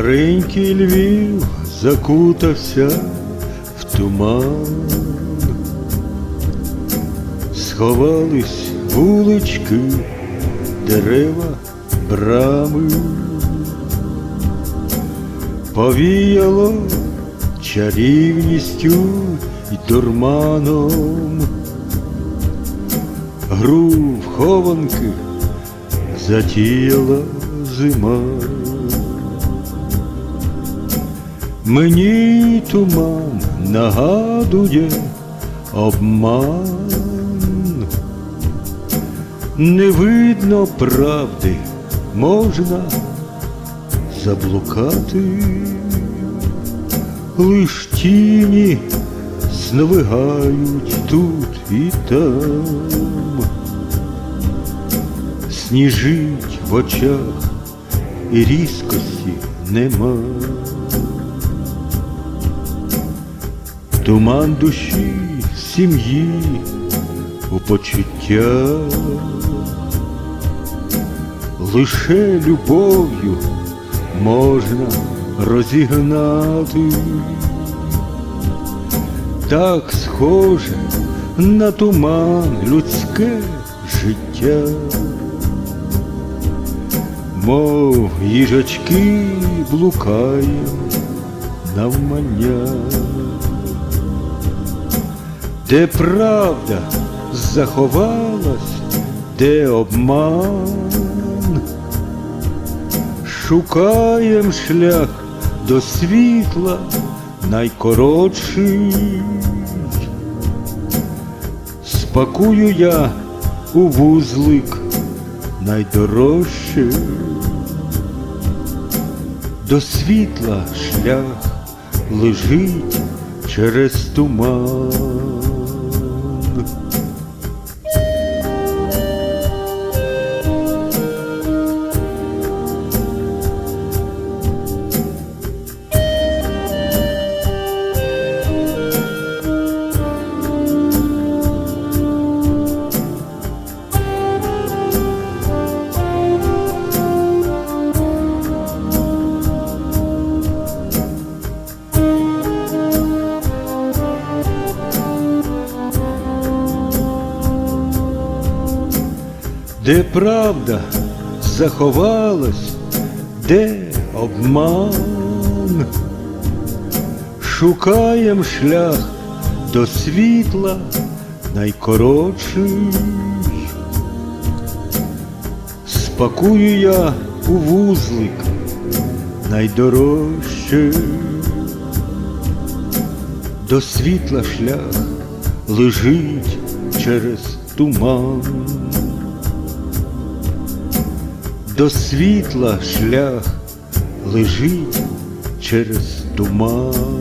Старенький Львів закутався в туман, сховались вулички, дерева, брами, повіяло чарівністю й дурманом, гру в хованки затіяла зима. Мені туман нагадує обман, не видно правди, можна заблукати, лиш тіні зневигають тут і там, сніжить в очах і різкості нема. Туман душі, сім'ї у почуття, лише любов'ю можна розігнати, так схоже на туман людське життя, мов їжачки блукає навмання де правда заховалась, де обман, шукаєм шлях до світла найкоротший, спакую я у вузлик найдорожче, до світла шлях лежить через туман. oldu. Де правда заховалась, де обман, шукаєм шлях до світла найкоротший, спакую я у вузлик найдорожче, до світла шлях лежить через туман. До світла шлях лежить через туман.